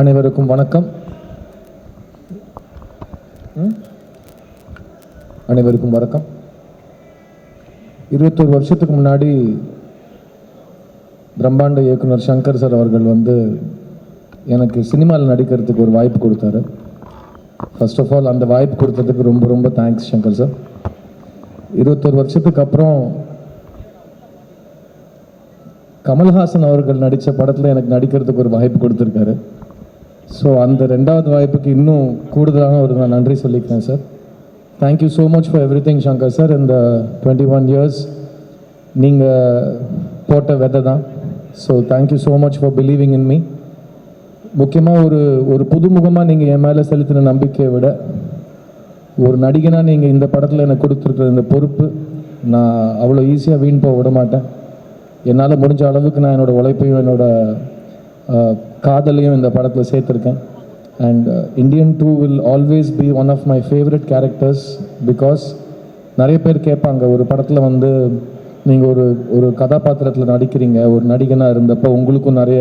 அனைவருக்கும் வணக்கம். அனைவருக்கும் வணக்கம். இருபத்தோரு வருஷத்துக்கு முன்னாடி பிரம்மாண்ட இயக்குனர் சங்கர் சார் அவர்கள் வந்து எனக்கு சினிமாவில் நடிக்கிறதுக்கு ஒரு வாய்ப்பு கொடுத்தாரு. ஃபர்ஸ்ட் ஆஃப் ஆல் அந்த வாய்ப்பு கொடுத்ததுக்கு ரொம்ப ரொம்ப தேங்க்ஸ் சங்கர் சார். இருபத்தோரு வருஷத்துக்கு அப்புறம் கமல்ஹாசன் அவர்கள் நடித்த படத்தில் எனக்கு நடிக்கிறதுக்கு ஒரு வாய்ப்பு கொடுத்துருக்காரு. ஸோ அந்த ரெண்டாவது வாய்ப்புக்கு இன்னும் கூடுதலான ஒரு நான் நன்றி சொல்லிக்கிறேன் sir thank you so much for every thing Shankar sir இந்த டுவெண்ட்டி ஒன் இயர்ஸ் நீங்கள் போட்ட விதை தான். So thank you so much for believing in me முக்கியமாக ஒரு ஒரு புதுமுகமாக நீங்கள் என் மேலே செலுத்தின நம்பிக்கையை விட ஒரு நடிகனாக நீங்கள் இந்த படத்தில் எனக்கு கொடுத்துருக்குற இந்த பொறுப்பு நான் அவ்வளோ ஈஸியாக வீண் போக விட மாட்டேன். என்னால் முடிஞ்ச அளவுக்கு நான் என்னோடய உழைப்பையும் என்னோடய காதலையும் இந்த படத்தில் சேர்த்துருக்கேன். And Indian two will always be one of my favourite characters because நிறைய பேர் கேட்பாங்க ஒரு படத்தில் வந்து நீங்கள் ஒரு ஒரு கதாபாத்திரத்தில் நடிக்கிறீங்க ஒரு நடிகனாக இருந்தப்போ உங்களுக்கும் நிறைய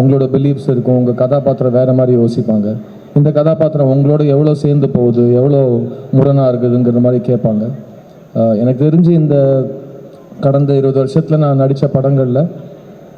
உங்களோட பிலீஃப்ஸ் இருக்கும் உங்கள் கதாபாத்திரம் வேறு மாதிரி யோசிப்பாங்க. இந்த கதாபாத்திரம் உங்களோட எவ்வளோ சேர்ந்து போகுது எவ்வளோ முரணாக இருக்குதுங்கிற மாதிரி கேட்பாங்க. Uh, எனக்கு தெரிஞ்சு இந்த கடந்த இருபது வருஷத்தில் நான் நடித்த படங்களில்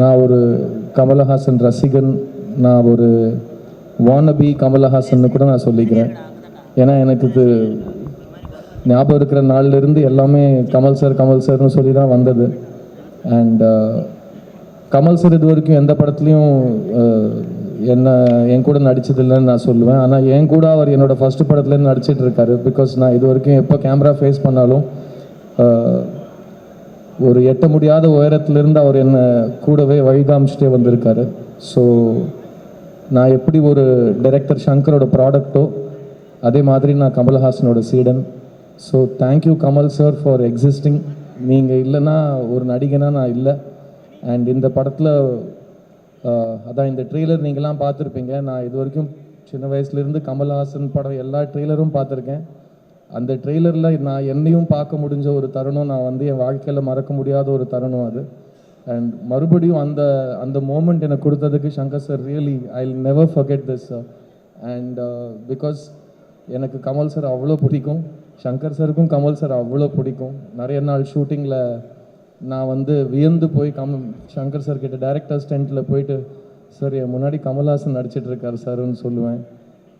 நான் ஒரு கமலஹாசன் ரசிகன் நான் ஒரு வானபி கமலஹாசன் கூட நான் சொல்லிக்கிறேன். ஏன்னா எனக்கு இது ஞாபகம் இருக்கிற நாள்லேருந்து எல்லாமே கமல் சார் கமல் சார்னு சொல்லி தான் வந்தது. அண்ட் uh, கமல் சார் இது வரைக்கும் எந்த படத்துலையும் uh, என்ன என் கூட நடிச்சதில்லைன்னு நான் சொல்லுவேன். ஆனால் என் கூட அவர் என்னோட ஃபஸ்ட்டு படத்துலேருந்து நடிச்சிட்டு இருக்காரு. பிகாஸ் நான் இது வரைக்கும் எப்போ கேமரா ஃபேஸ் பண்ணாலும் uh, ஒரு எட்ட முடியாத உயரத்திலிருந்து அவர் என்னை கூடவே வழிகாமிச்சிட்டே வந்திருக்காரு. ஸோ நான் எப்படி ஒரு டைரக்டர் சங்கரோட ப்ராடக்ட்டோ அதே மாதிரி நான் கமல்ஹாசனோட சீடன். So thank you Kamal sir for existing நீங்கள் இல்லைன்னா ஒரு நடிகனாக நான் இல்லை. அண்ட் இந்த படத்தில் அதான் இந்த ட்ரெய்லர் நீங்களாம் பார்த்துருப்பீங்க. நான் இது வரைக்கும் சின்ன வயசுலேருந்து கமல்ஹாசன் படம் எல்லா ட்ரெய்லரும் பார்த்துருக்கேன். அந்த ட்ரெய்லரில் நான் என்னையும் பார்க்க முடிஞ்ச ஒரு தருணம் நான் வந்து என் வாழ்க்கையில் மறக்க முடியாத ஒரு தருணம் அது. அண்ட் மறுபடியும் அந்த அந்த மோமெண்ட் எனக்கு கொடுத்ததுக்கு Shankar sir really I never forget this sir and because எனக்கு கமல் சார் அவ்வளோ பிடிக்கும். சங்கர் சாருக்கும் கமல் சார் அவ்வளோ பிடிக்கும். நிறைய நாள் ஷூட்டிங்கில் நான் வந்து வியந்து போய் கம் சங்கர் சார் கிட்ட டேரக்டர் ஸ்டெண்ட்டில் போயிட்டு சார் என் முன்னாடி கமல்ஹாசன் நடிச்சிட்டு இருக்காரு சார்னு சொல்லுவேன்.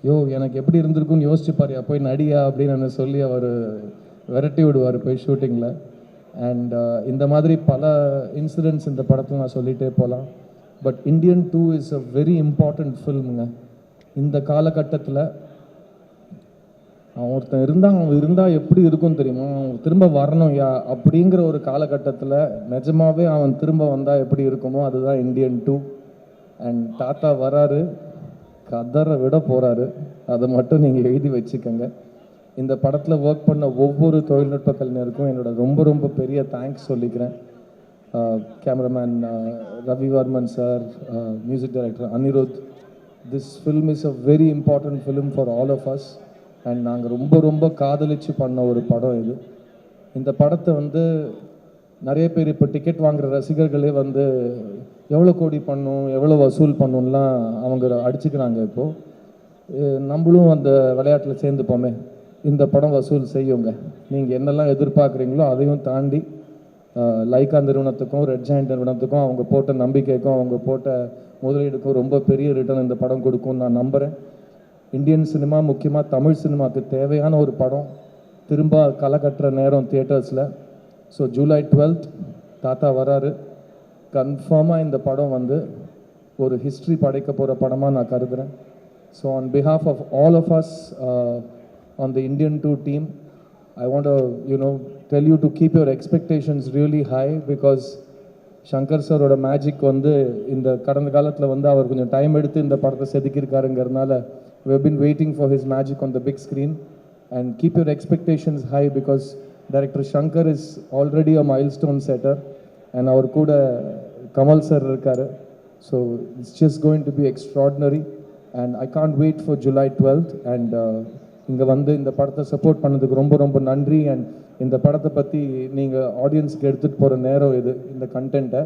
யோ எனக்கு எப்படி இருந்திருக்குன்னு யோசிச்சுப்பார். போய் நடியா அப்படின்னு சொல்லி அவர் விரட்டி விடுவார் போய் ஷூட்டிங்கில் அண்ட் uh, இந்த மாதிரி பல இன்சிடென்ட்ஸ் இந்த படத்தில் நான் சொல்லிகிட்டே போகலாம் but Indian two is a very important ஃபில்முங்க இந்த காலகட்டத்தில் அவன் ஒருத்தன் இருந்தால் அவன் இருந்தால் எப்படி இருக்கும் தெரியுமா? அவன் திரும்ப வரணும் யா அப்படிங்கிற ஒரு காலகட்டத்தில் நிஜமாகவே அவன் திரும்ப வந்தால் எப்படி இருக்குமோ அதுதான் இந்தியன் டூ அண்ட் தாத்தா வராரு. கதரை விட போகிறாரு அதை மட்டும் நீங்கள் எழுதி வச்சுக்கோங்க. இந்த படத்தில் ஒர்க் பண்ண ஒவ்வொரு தொழில்நுட்ப கலைஞருக்கும் என்னோட ரொம்ப ரொம்ப பெரிய தேங்க்ஸ் சொல்லிக்கிறேன். Cameraman Ravivarman sir music director Anirudh. This film is a very important film for all of us and நாங்கள் ரொம்ப ரொம்ப காதலிச்சு பண்ண ஒரு படம் இது. இந்த படத்தை வந்து நிறைய பேர் இப்போ டிக்கெட் வாங்குற ரசிகர்களே வந்து எவ்வளோ கோடி பண்ணும் எவ்வளோ வசூல் பண்ணும்லாம் அவங்க அடிச்சுக்கிறாங்க இப்போது நம்மளும் அந்த விளையாட்டில் சேர்ந்துப்போமே. இந்த படம் வசூல் செய்யுங்க. நீங்கள் என்னெல்லாம் எதிர்பார்க்குறீங்களோ அதையும் தாண்டி லைக்கா நிறுவனத்துக்கும் ரெட் ஜாயின் நிறுவனத்துக்கும் அவங்க போட்ட நம்பிக்கைக்கும் அவங்க போட்ட முதலீடுக்கும் ரொம்ப பெரிய ரிட்டர்ன் இந்த படம் கொடுக்கும்னு நான் நம்புகிறேன் இந்தியன் சினிமா முக்கியமாக தமிழ் சினிமாவுக்கு தேவையான ஒரு படம் திரும்ப களை கட்டுற நேரம் தியேட்டர்ஸில் ஸோ ஜூலை டுவெல்த் தாத்தா வராரு. கன்ஃபார்மாக இந்த படம் வந்து ஒரு ஹிஸ்ட்ரி படைக்க போகிற படமாக நான் கருதுகிறேன் so on behalf of all of us on the Indian two team I want you know tell you to keep your expectations really high because Shankar சாரோட மேஜிக் வந்து இந்த கடந்த காலத்தில் வந்து அவர் கொஞ்சம் டைம் எடுத்து இந்த படத்தை செதுக்கியிருக்காருங்கிறதுனால we've been waiting for his magic on the big screen and keep your expectations high because director Shankar is already a milestone setter and அவர் கூட கமல் சார் இருக்கார். So it's just going to be extraordinary and I can't wait for July twelfth and இங்கே வந்து இந்த படத்தை support பண்ணதுக்கு ரொம்ப ரொம்ப நன்றி அண்ட் இந்த படத்தை பற்றி நீங்கள் ஆடியன்ஸ்க்கு எடுத்துகிட்டு போகிற நேரம் இது இந்த கண்டென்ட்டை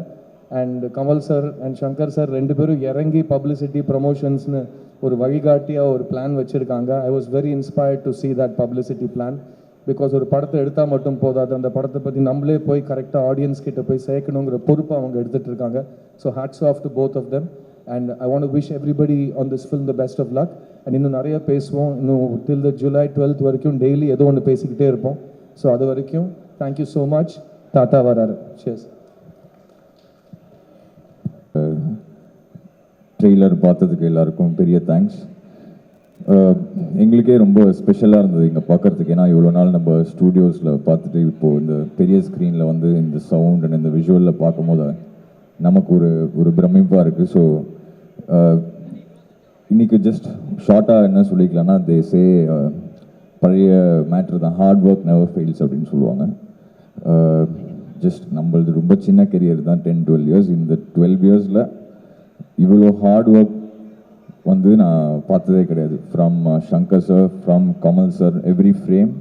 and Kamal sir and Shankar sir ரெண்டு பேரும் இறங்கி பப்ளிசிட்டி ப்ரமோஷன்ஸ்னு ஒரு வழிகாட்டியாக ஒரு பிளான் வச்சுருக்காங்க. I was very inspired to see that publicity plan because ஒரு படத்தை எடுத்தால் மட்டும் போதாது. அந்த படத்தை பற்றி நம்மளே போய் கரெக்டாக ஆடியன்ஸ் கிட்ட போய் சேர்க்கணுங்கிற பொறுப்பை அவங்க எடுத்துகிட்டு இருக்காங்க. So hats off to both of them and I want wish everybody on this film the best of luck and இன்னும் நிறைய பேசுவோம். இன்னும் டில் த ஜூலை டுவெல்த் வரைக்கும் டெய்லி ஏதோ ஒன்று பேசிக்கிட்டே இருப்போம். ஸோ அது வரைக்கும் தேங்க்யூ ஸோ மச் தாத்தா வராரு. ஷேஸ் ட்ரெய்லர் பார்த்ததுக்கு எல்லாருக்கும் பெரிய தேங்க்ஸ் எங்களுக்கே ரொம்ப ஸ்பெஷலாக இருந்தது இங்கே பார்க்கறதுக்கு ஏன்னா இவ்வளோ நாள் நம்ம ஸ்டூடியோஸில் பார்த்துட்டு இப்போது இந்த பெரிய ஸ்க்ரீனில் வந்து இந்த சவுண்ட் அண்ட் இந்த விஷுவலில் பார்க்கும்போது நமக்கு ஒரு ஒரு பிரமிப்பாக இருக்குது ஸோ இன்றைக்கி ஜஸ்ட் ஷார்ட்டாக என்ன சொல்லிக்கலாம்னா தே சே பழைய மேட்ரு தான். ஹார்ட் ஒர்க் நெவர் ஃபெயில்ஸ் அப்படின்னு சொல்லுவாங்க. ஜஸ்ட் நம்மளது ரொம்ப சின்ன கெரியர் தான். டென் டுவெல் இயர்ஸ் இந்த டுவெல் இயர்ஸில் இவ்வளோ ஹார்ட் ஒர்க் வந்து நான் பார்த்ததே கிடையாது. From Shankar sir from Kamal sir every frame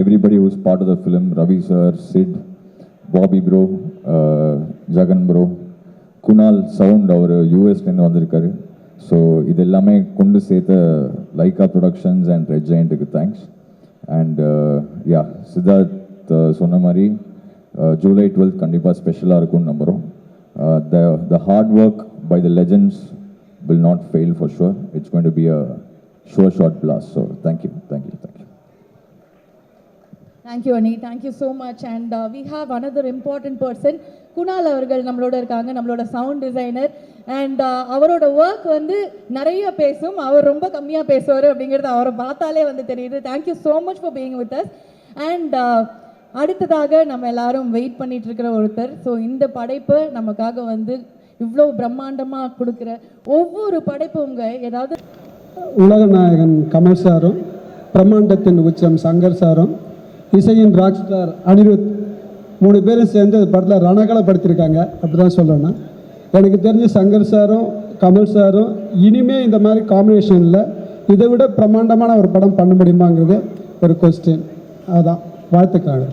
everybody who's part of the film Ravi sir Sid Bobby bro Jagan bro Kunal sound அவர் யூஎஸ்லேருந்து வந்திருக்காரு. ஸோ இது எல்லாமே கொண்டு சேர்த்த லைகா ப்ரொடக்ஷன்ஸ் அண்ட் ரெட் ஜெயண்ட்டுக்கு தேங்க்ஸ் அண்ட் யா சித்தார்த் சொன்ன மாதிரி ஜூலை டுவெல்த் கண்டிப்பாக ஸ்பெஷலாக இருக்கும்னு நம்புகிறோம் the the hard work by the legends will not fail for sure it's going to be a sure shot blast thank you, thank you, Thank you, Ani. Thank you so much. And uh, we have another important person. Kunal அவர்கள் நம்மளோட இருக்காங்க நம்மளோட sound designer and அவரோட work வந்து நிறைய பேசும். அவர் ரொம்ப கம்மியாக பேசுவார் அப்படிங்கிறது அவரை பார்த்தாலே வந்து தெரியுது. Thank you so much for being with us and அடுத்ததாக நம்ம எல்லாரும் வெயிட் பண்ணிட்டு இருக்கிற ஒருத்தர். ஸோ இந்த படைப்பு நமக்காக வந்து இவ்வளோ பிரம்மாண்டமாக கொடுக்குற ஒவ்வொரு படைப்பும் ஏதாவது உலக நாயகன் கமல் சாரும் பிரம்மாண்டத்தின் உச்சம் சங்கர் சாரும் இசையின் ராக் ஸ்டார் அனிருத் மூணு பேரும் சேர்ந்து படத்தில் ரணகலப்படுத்தியிருக்காங்க. அப்படி தான் சொல்லணும் எனக்கு தெரிஞ்சு சங்கர் சாரும் கமல் சாரும் இனிமே இந்த மாதிரி காம்பினேஷனில் இதை விட பிரம்மாண்டமான ஒரு படம் பண்ண முடியுமாங்கிறது ஒரு கொஸ்டின் அதுதான் வாழ்த்துக்கள்